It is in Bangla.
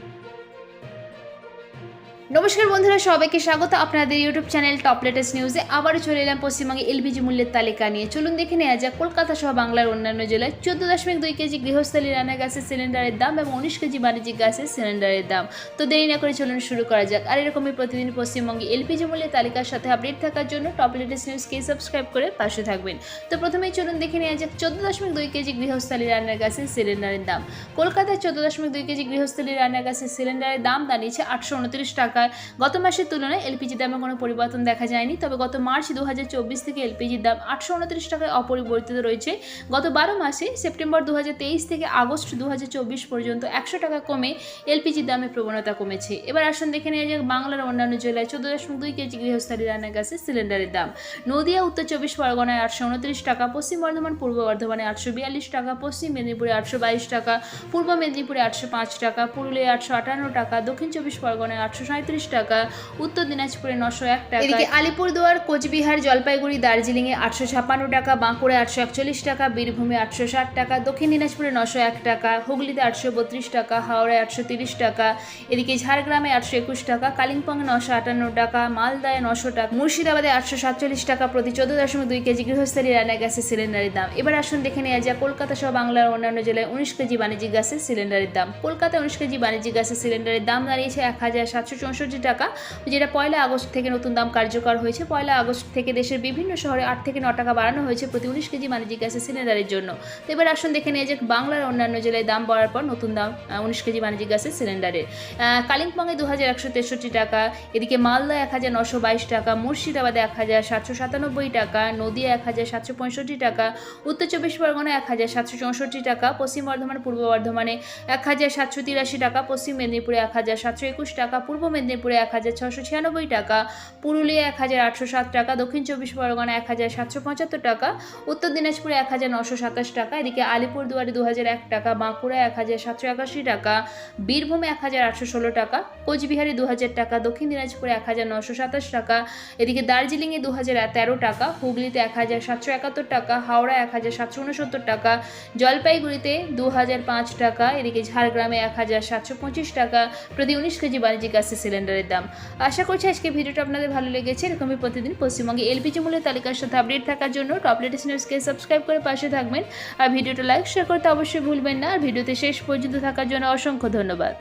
thank you নমস্কার বন্ধুরা, সবাইকে স্বাগত। আপনাদের ইউটিউব চ্যানেল টপ লেটেস্ট নিউজে আবারও চলে এলাম পশ্চিমবঙ্গে এলপিজি মূল্যের তালিকা নিয়ে। চলুন দেখে নেওয়া যাক, কলকাতা সহ বাংলার অন্যান্য জেলায় চোদ্দ দশমিক দুই কেজি গৃহস্থলী রান্না গ্যাসের সিলিন্ডারের দাম এবং উনিশ কেজি বাণিজ্যিক গ্যাসের সিলিন্ডারের দাম। তো দেরি না করে চলুন শুরু করা যাক। আর এরকমই প্রতিদিন পশ্চিমবঙ্গে এলপিজি মূল্যের তালিকার সাথে আপডেট থাকার জন্য টপ লেটেস্ট নিউজকে সাবস্ক্রাইব করে পাশে থাকবেন। তো প্রথমেই চলুন দেখে নেওয়া যাক, চোদ্দ দশমিক দুই কেজি গৃহস্থলী রান্নার গ্যাসের সিলিন্ডারের দাম। কলকাতায় চোদ্দ দশমিক দুই কেজি গৃহস্থলী রান্নার গ্যাসের সিলিন্ডারের দাম দাঁড়িয়েছে আটশো উনত্রিশ টাকায় গত মাসের তুলনায় এলপিজি দামে কোনো পরিবর্তন দেখা যায়নি। তবে গত মার্চ দু হাজার চব্বিশ থেকে এলপিজির দাম আটশো উনত্রিশ টাকায় অপরিবর্তিত রয়েছে। গত বারো মাসে সেপ্টেম্বর দু হাজার তেইশ থেকে আগস্ট দু হাজার চব্বিশ পর্যন্ত একশো টাকা কমে এলপিজির দামে প্রবণতা কমেছে। এবার আসুন দেখে নেওয়া যাক বাংলার অন্যান্য জেলায় চোদ্দ দশমিক দুই কেজি গৃহস্থালী রান্না গ্যাসের সিলিন্ডারের দাম। নদিয়া, উত্তর চব্বিশ পরগনায় আটশো উনত্রিশ টাকা, পশ্চিম বর্ধমান, পূর্ব বর্ধমানে আটশো বিয়াল্লিশ টাকা, পশ্চিম মেদিনীপুরে আটশো বাইশ টাকা, পূর্ব মেদিনীপুরে আটশো পাঁচ টাকা, পুরুলিয়ায় আটশো আটান্ন টাকা, দক্ষিণ চব্বিশ পরগনায় আটশো টাকা, উত্তর দিনাজপুরে নশো এক টাকা। এদিকে আলিপুরদুয়ার, কোচবিহার, জলপাইগুড়ি, দার্জিলিংয়ে আটশো ছাপান্ন টাকা বাঁকুড়ে আটশো একচল্লিশ টাকা, বীরভূমে আটশো ষাট টাকা, দক্ষিণ দিনাজপুরে নশো এক টাকা, হুগলিতে আটশো বত্রিশ টাকা, হাওড়ায় আটশো তিরিশ টাকা, এদিকে ঝাড়গ্রামে আটশো একুশ টাকা, কালিম্পংয়ে নশো আটান্ন টাকা, মালদায় নশো টাকা, মুর্শিদাবাদে আটশো সাতচল্লিশ টাকা প্রতি চোদ্দ দশমিক দুই কেজি গৃহস্থলী রান্না গ্যাসের সিলিন্ডারের দাম। এবার আসুন দেখে নেওয়া যাক কলকাতা সহ বাংলার অন্যান্য জেলায় উনিশ কেজি বাণিজ্যিক গ্যাসের সিলিন্ডারের দাম। কলকাতায় উনিশ কেজি বাণিজ্যিক গ্যাসের সিলিন্ডারের দাম দাঁড়িয়েছে এক হাজার সাতশো চৌষট্টি টাকা, যেটা পয়লা আগস্ট থেকে নতুন দাম কার্যকর হয়েছে। পয়লা আগস্ট থেকে দেশের বিভিন্ন শহরে আট থেকে ন টাকা বাড়ানো হয়েছে প্রতি উনিশ কেজি বাণিজ্যিক গ্যাসের সিলিন্ডারের জন্য। তো এবার আসুন দেখে নিয়ে যে বাংলার অন্যান্য জেলায় দাম বাড়ার পর নতুন দাম উনিশ কেজি বাণিজ্যিক গ্যাসের সিলিন্ডারের। কালিম্পংয়ে দু হাজার একশো তেষট্টি টাকা, এদিকে মালদা এক হাজার নশো বাইশ টাকা, মুর্শিদাবাদে এক হাজার সাতশো সাতানব্বই টাকা, নদিয়া এক হাজার সাতশো পঁয়ষট্টি টাকা, উত্তর চব্বিশ পরগনা এক হাজার সাতশো চৌষট্টি টাকা, পশ্চিম বর্ধমান পূর্ব বর্ধমানে এক হাজার সাতশো তিরাশি টাকা, পশ্চিম মেদিনীপুরে এক হাজার সাতশো একুশ টাকা, পূর্ব মেদিনীপুরে এক হাজার ছশো ছিয়ানব্বই টাকা পুরুলিয়া এক হাজার আটশো সাত টাকা দক্ষিণ চব্বিশ পরগনা এক হাজার সাতশো পঁচাত্তর টাকা উত্তর দিনাজপুরে এক হাজার নশো সাতাশ টাকা এদিকে আলিপুরদুয়ারে দু হাজার এক টাকা বাঁকুড়া এক হাজার সাতশো একাশি টাকা বীরভূমে এক হাজার আটশো ষোলো টাকা কোচবিহারে দু হাজার টাকা দক্ষিণ দিনাজপুরে এক হাজার নশো সাতাশ টাকা এদিকে দার্জিলিংয়ে দু হাজার তেরো টাকা হুগলিতে এক হাজার সাতশো একাত্তর টাকা হাওড়া এক হাজার সাতশো উনসত্তর টাকা জলপাইগুড়িতে দু হাজার পাঁচ টাকা এদিকে ঝাড়গ্রামে এক হাজার সাতশো পঁচিশ টাকা প্রতি উনিশ কেজি বাণিজ্যিক গ্যাসের সিলিন্ডারের দাম। আশা করছি আজকে ভিডিওটা আপনাদের ভালো লেগেছে। এরকমই প্রতিদিন পশ্চিমবঙ্গে এলপিজি মূল্যের তালিকার সাথে আপডেট থাকার জন্য টপ লেটেস্ট নিউজকে সাবস্ক্রাইব করে পাশে থাকবেন। আর ভিডিওটা লাইক শেয়ার করতে অবশ্যই ভুলবেন না। আর ভিডিওতে শেষ পর্যন্ত থাকার জন্য অসংখ্য ধন্যবাদ।